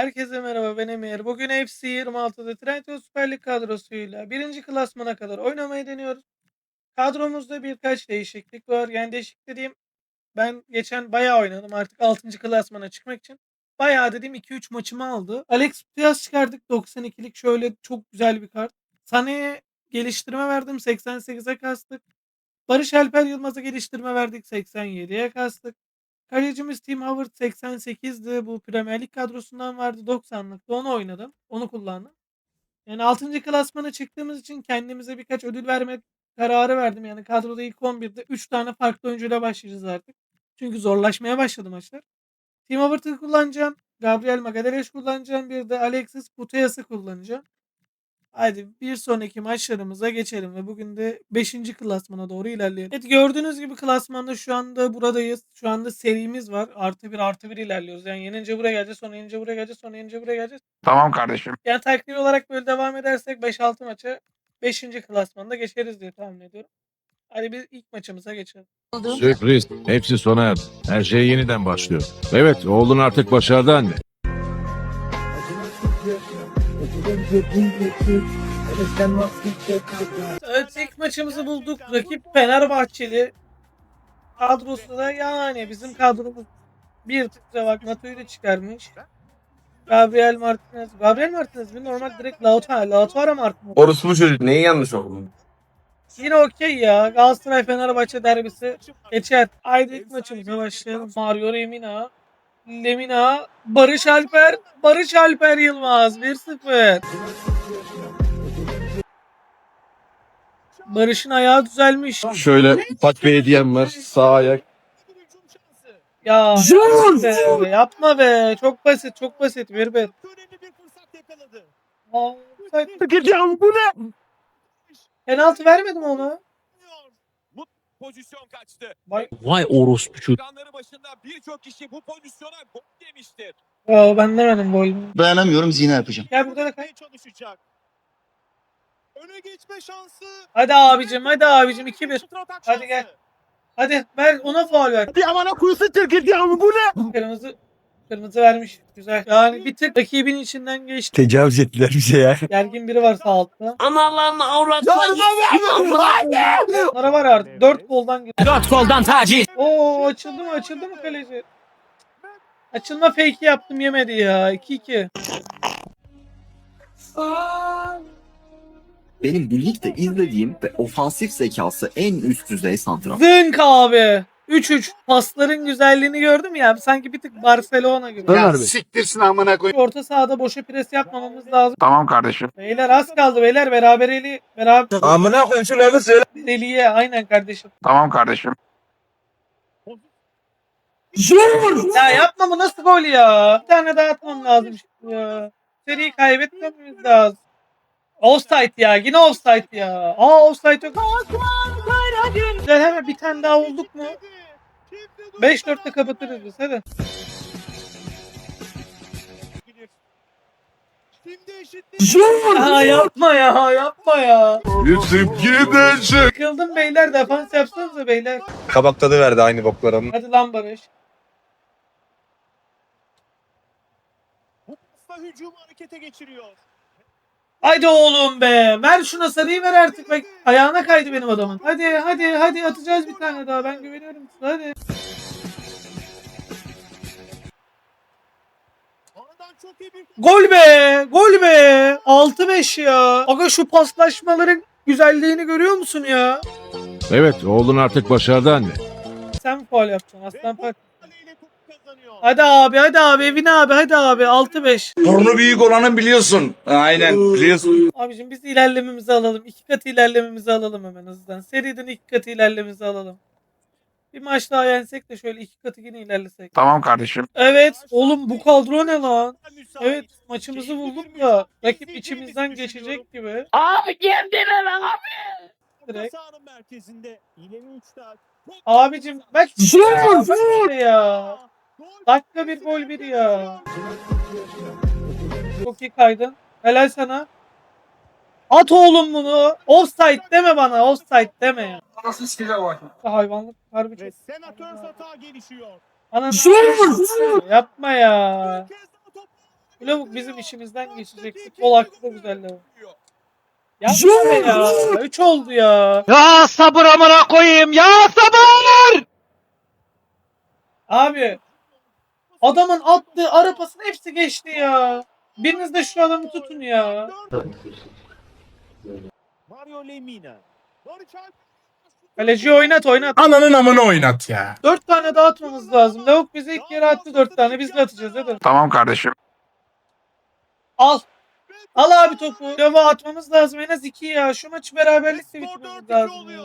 Herkese merhaba ben Emir. Bugün FC 26'da Trendyol Süper Lig kadrosuyla birinci klasmana kadar oynamayı deniyoruz. Kadromuzda birkaç değişiklik var. Yani değişiklik dediğim ben geçen bayağı oynadım artık 6. klasmana çıkmak için. Bayağı dediğim 2-3 maçımı aldı. Alex Piaz çıkardık 92'lik şöyle çok güzel bir kart. Sané'ye geliştirme verdim 88'e kastık. Barış Alper Yılmaz'a geliştirme verdik 87'ye kastık. Kalecimiz Tim Howard 88'di. Bu Premier Lig kadrosundan vardı 90'lıkta. Onu oynadım. Onu kullandım. Yani 6. klasmana çıktığımız için kendimize birkaç ödül verme kararı verdim. Yani kadroda ilk 11'de 3 tane farklı oyuncuyla başlayacağız artık. Çünkü zorlaşmaya başladı maçlar. Tim Howard'ı kullanacağım. Gabriel Magalhaes kullanacağım. Bir de Alexis Putellas'ı kullanacağım. Haydi bir sonraki maçlarımıza geçelim ve bugün de 5. klasmana doğru ilerleyelim. Evet gördüğünüz gibi klasmanda şu anda buradayız. Şu anda serimiz var. Artı bir artı bir ilerliyoruz. Yani yenince buraya geleceğiz sonra yenince buraya geleceğiz sonra yenince buraya geleceğiz. Tamam kardeşim. Yani takvim olarak böyle devam edersek 5-6 maça 5. klasmanda geçeriz diye tahmin ediyorum. Hadi biz ilk maçımıza geçelim. Sürpriz. Hepsi sona erdi. Her şey yeniden başlıyor. Evet, oğlun artık başardı anne. Evet ilk maçımızı bulduk. Rakip Fenerbahçeli. Kadrosu da yani bizim kadromuz bir tıkla bak NATO'yu da çıkarmış. Gabriel Martinez. Gabriel Martinez mi? Normal direkt Lautaro. Lautaro Martinez. Orası bu çocuk. Neyi yanlış okudun? Yine okey ya. Galatasaray Fenerbahçe derbisi geçer. Haydi ilk maçımıza başlayalım. Mario Lemina. Lemina. Barış Alper. Barış Alper Yılmaz. 1-0. Barış'ın ayağı düzelmiş. Şöyle ufak bir hediyem var. Sağ ayak. Ya be, yapma be. Çok basit, çok basit. Ver be. Önemli bir fırsat yakaladı. Aa, bu ne? Penaltı vermedim ona. Pozisyon kaçtı. Vay, Vay orospu çocuğu. Ekranları başında birçok kişi bu pozisyona gol demiştir. ya ben demedim gol. Dayanamıyorum zina yapacağım. Gel burada da kay. çalışacak. Öne geçme şansı. Hadi abicim, hadi abicim 2-1. Kontratak Hadi gel. Hadi ver ona faul ver. Bir amana kuyusu çekeceğim bu ne? Kırmızı kırmızı vermiş. Güzel. Yani bir tık rakibin içinden geçti. Tecavüz ettiler bize ya. Gergin biri var sağ altta. Analarını avratma. Onlara var artık. 4 koldan gidiyor. Dört koldan taciz. Oo açıldı mı? Açıldı mı kaleci? Açılma fake'i yaptım yemedi ya. 2-2. Benim birlikte izlediğim ve ofansif zekası en üst düzey santrafor. Zınk abi. 3-3. Pasların güzelliğini gördüm ya. Sanki bir tık Barcelona gibi. Ya siktirsin amına koy. Orta sahada boşa pres yapmamamız lazım. Tamam kardeşim. Beyler az kaldı beyler. Berabereli. Beraber. Amına koyayım şunları söyle. Deliye aynen kardeşim. Tamam kardeşim. Ya yapma bu nasıl gol ya? Bir tane daha atmam lazım şimdi ya. Seriyi kaybetmemiz lazım. Offside ya. Yine offside ya. Aa offside yok. Güzel hemen bir tane daha olduk mu? 5-4'te kapatırız biz hadi. Ya yapma ya yapma ya. Yüzüp gidecek. Sıkıldım beyler defans yapsanıza beyler. Kabak tadı verdi aynı boklara. Hadi lan Barış. Hücumu harekete geçiriyor. Haydi oğlum be. Ver şuna sarıyı ver artık. Bak ayağına kaydı benim adamın. Hadi hadi hadi atacağız bir tane daha. Ben güveniyorum size hadi. Aradan çok iyi bir Gol be! Gol be! 6-5 ya. Aga şu paslaşmaların güzelliğini görüyor musun ya? Evet, oğlun artık başardı anne. Sen mi faul yaptın aslan park? Hadi abi hadi abi evine abi hadi abi 6-5. Burnu büyük olanı biliyorsun. Aynen biliyorsun. Abicim biz ilerlememizi alalım. İki katı ilerlememizi alalım hemen hızdan. Seriden iki katı ilerlememizi alalım. Bir maç daha yensek de şöyle iki katı yine ilerlesek. Tamam kardeşim. Evet oğlum bu kadro ne lan? Evet maçımızı bulduk da rakip içimizden geçecek gibi. Abi kendine lan abi. Direkt. Merkezinde Abicim bak Bak ya. Dakika bir gol bir ya. Çok iyi kaydın. Helal sana. At oğlum bunu. Offside deme bana. Offside deme ya. Nasıl silah var? Hayvanlık harbi çok. Ve senatör hata gelişiyor. Ana yapma ya. Lavuk bizim işimizden geçecek. Futbol da güzel lavuk. Yapma ya. 3 oldu ya. Ya sabır amına koyayım ya sabır. Abi. Adamın attığı ara pasın hepsi geçti ya. Biriniz de şu adamı tutun ya. Mario Lemina. Kaleci oynat oynat. Ananın amını oynat ya. 4 tane daha atmamız lazım. Lavuk bize ilk kere attı 4 tane. Biz de atacağız hadi. Tamam kardeşim. Al. Al abi topu. Lava atmamız lazım. En az 2 ya. Şu maçı bitirmemiz 4-2 lazım. ya.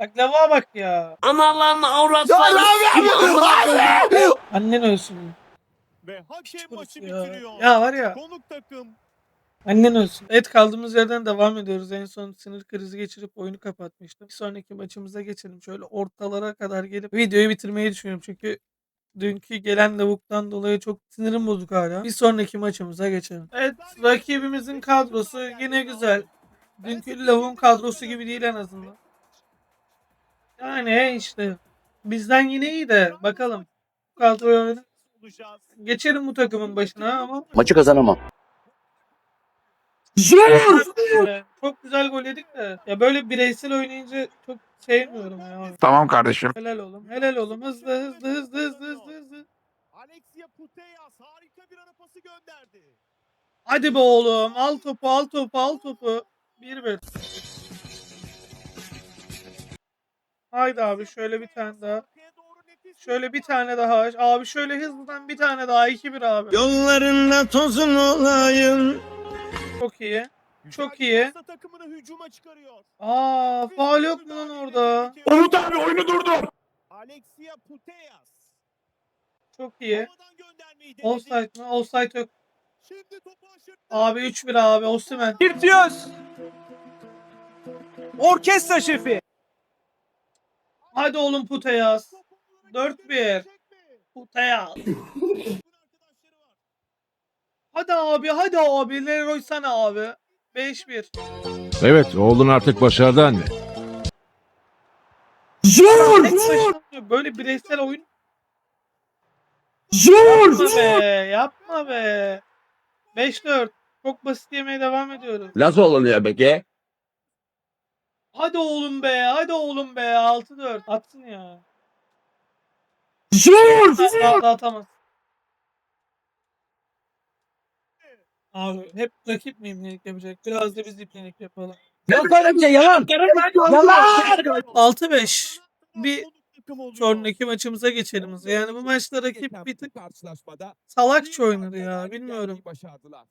Bak bak ya. Analarını avratlarını. Annen ölsün. Ve hakem maçı Ya. bitiriyor. ya var ya. Konuk takım Annen ölsün. Evet kaldığımız yerden devam ediyoruz. En son sinir krizi geçirip oyunu kapatmıştım. Bir sonraki maçımıza geçelim. Şöyle ortalara kadar gelip videoyu bitirmeyi düşünüyorum. Çünkü dünkü gelen lavuktan dolayı çok sinirim bozuk hala. Bir sonraki maçımıza geçelim. Evet rakibimizin kadrosu yine güzel. Dünkü lavuğun kadrosu gibi değil en azından. Yani işte bizden yine iyi de bakalım. Bu kadroyu geçelim bu takımın başına ama Maçı kazanamam. Çok güzel gol yedik de. Ya böyle bireysel oynayınca çok sevmiyorum ya. Tamam kardeşim. Helal oğlum. Helal oğlum. Hızlı hızlı hızlı hızlı hızlı hızlı. Alexia Putellas harika bir ara pası gönderdi. Hadi be oğlum. Al topu al topu al topu. 1-1. Haydi abi şöyle bir tane daha. Şöyle bir tane daha. Abi şöyle hızlıdan bir tane daha. 2-1 abi. Yollarında tozun olayım. Çok iyi. Çok iyi. takımını hücuma çıkarıyor. Aa faal yok mu lan orada? Umut abi oyunu durdur. Alexia Putellas. Çok iyi. Offside mi? Offside yok. Şimdi topu aşırttı. Abi 3-1 abi. Osimhen. Yırtıyoruz. Orkestra şefi. Hadi oğlum. Topu olarak 4-1. getirecek mi? Puteyaz. Takımın arkadaşları var. Hadi abi hadi abi Leroy sana abi. 5-1. Evet oğlun artık başardı anne. Tek başına böyle bireysel oyun. Yapma be yapma be. 5-4. Çok basit yemeye devam ediyoruz. Nasıl oluyor peki? Hadi oğlum be hadi oğlum be 6-4. Atsın ya. Daha da atamaz. Abi hep rakip mi imlilik yapacak? Biraz da biz imlilik yapalım. Yok öyle bir şey yalan. Yalan. 6-5. Bir Takım oluyor. sonraki maçımıza geçelim. Yani bu maçta rakip bir tık karşılaşmada salakça oynadı ya. Bilmiyorum.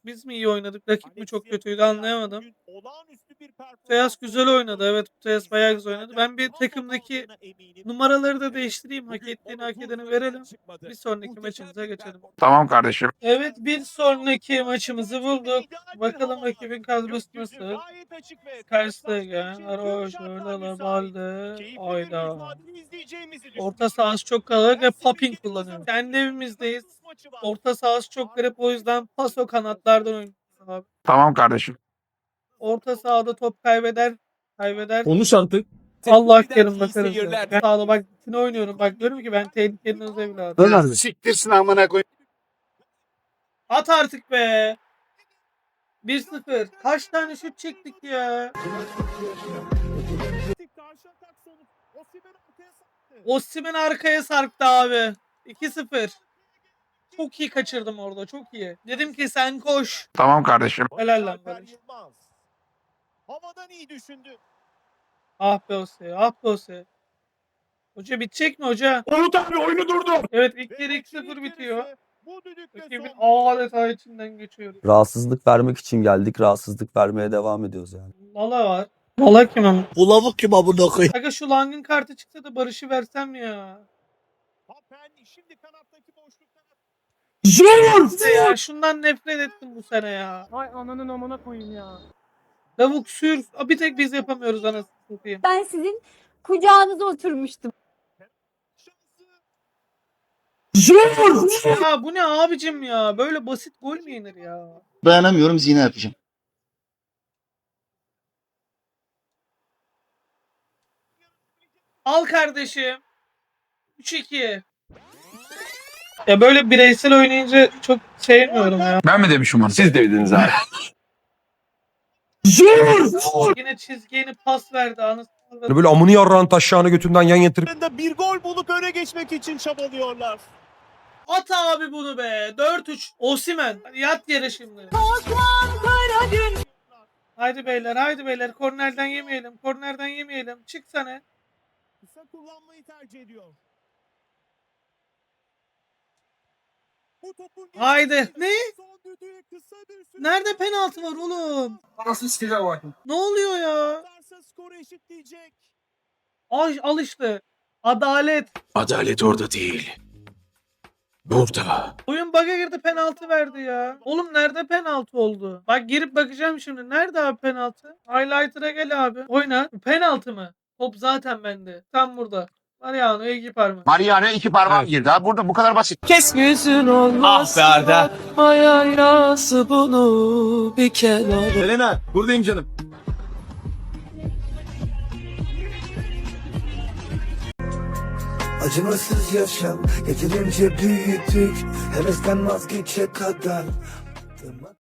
Biz mi iyi oynadık? Rakip mi çok kötüydü anlayamadım. Olağanüstü bir performans. Teyas güzel oynadı. Evet Teyas bayağı güzel oynadı. Ben bir takımdaki numaraları da değiştireyim. Hak ettiğini hak edeni verelim. Bir sonraki maçımıza geçelim. Tamam kardeşim. Evet bir sonraki maçımızı bulduk. Bakalım rakibin kadrosu nasıl? Karşıya Aroş, Oynala, Balde, Ayda. Orta sahası çok kalabalık ve popping kullanıyor. Kendi evimizdeyiz. Orta sahası çok garip o yüzden paso kanatlardan oynuyoruz abi. Tamam kardeşim. Orta sahada top kaybeder. Kaybeder. Konuş artık. Allah kerim bakarız. ya. Sağda bak ne oynuyorum. Bak diyorum ki ben tehlikenin öz evladım. Siktirsin amına koyayım. At artık be. 1-0. Kaç tane şut çektik ya. Osimhen arkaya sarktı abi. 2-0. Çok iyi kaçırdım orada. Çok iyi. Dedim ki sen koş. Tamam kardeşim. Helal lan Barış. Havadan iyi düşündü. Ah be Ose. Ah be Ose. Hoca bitecek mi hoca? Umut abi oyunu durdur. Evet ilk yarı maçın 2-0 ilk bitiyor. Bu düdükle Rakibin adeta içinden geçiyoruz. Rahatsızlık vermek için geldik. Rahatsızlık vermeye devam ediyoruz yani. Lala var. Lala kim ama? Bu lavuk kim amına koyayım? Aga şu Lang'ın kartı çıksa da Barış'ı versem ya. Papen şimdi kanattaki boşluktan İşte ya şundan nefret ettim bu sene ya. Ay ananın amına koyayım ya. Lavuk sür. Bir tek biz yapamıyoruz anasını satayım. Ben sizin kucağınıza oturmuştum. şansı. Ya bu ne abicim ya? Böyle basit gol mü yenir ya? Dayanamıyorum zina yapacağım. Al kardeşim. 3-2. Ya böyle bireysel oynayınca çok sevmiyorum ya. Ben mi demişim onu? Siz dediniz abi. Yine çizgiye pas verdi anasını. Böyle amını yarrağın taşağını götünden yan yatırıp Bir gol bulup öne geçmek için çabalıyorlar. At abi bunu be. 4-3. Osimen. Yat yere şimdi. Haydi beyler haydi beyler. Kornerden yemeyelim. Kornerden yemeyelim. Çık sana. Kısa kullanmayı tercih ediyor. Bu topun Haydi. Ne? Son düdüğü kısa bir süre Nerede penaltı var oğlum? Nasıl sikeceğim bakın. Ne oluyor ya? atarsa skoru eşitleyecek. Ay al işte. Adalet. Adalet orada değil. Burada. Oyun bug'a girdi penaltı verdi ya. Oğlum nerede penaltı oldu? Bak girip bakacağım şimdi. Nerede abi penaltı? Highlighter'a gel abi. Oyna. Penaltı mı? Top zaten bende. Tam burada. Mariano iki parmak. Mariano iki parmağım girdi ha. Burada bu kadar basit. Kes gözün olmaz. Ah be Arda. bunu bir kenara. Selena buradayım canım. Acımasız yaşam yeterince büyüdük Hevesten vazgeçe kadar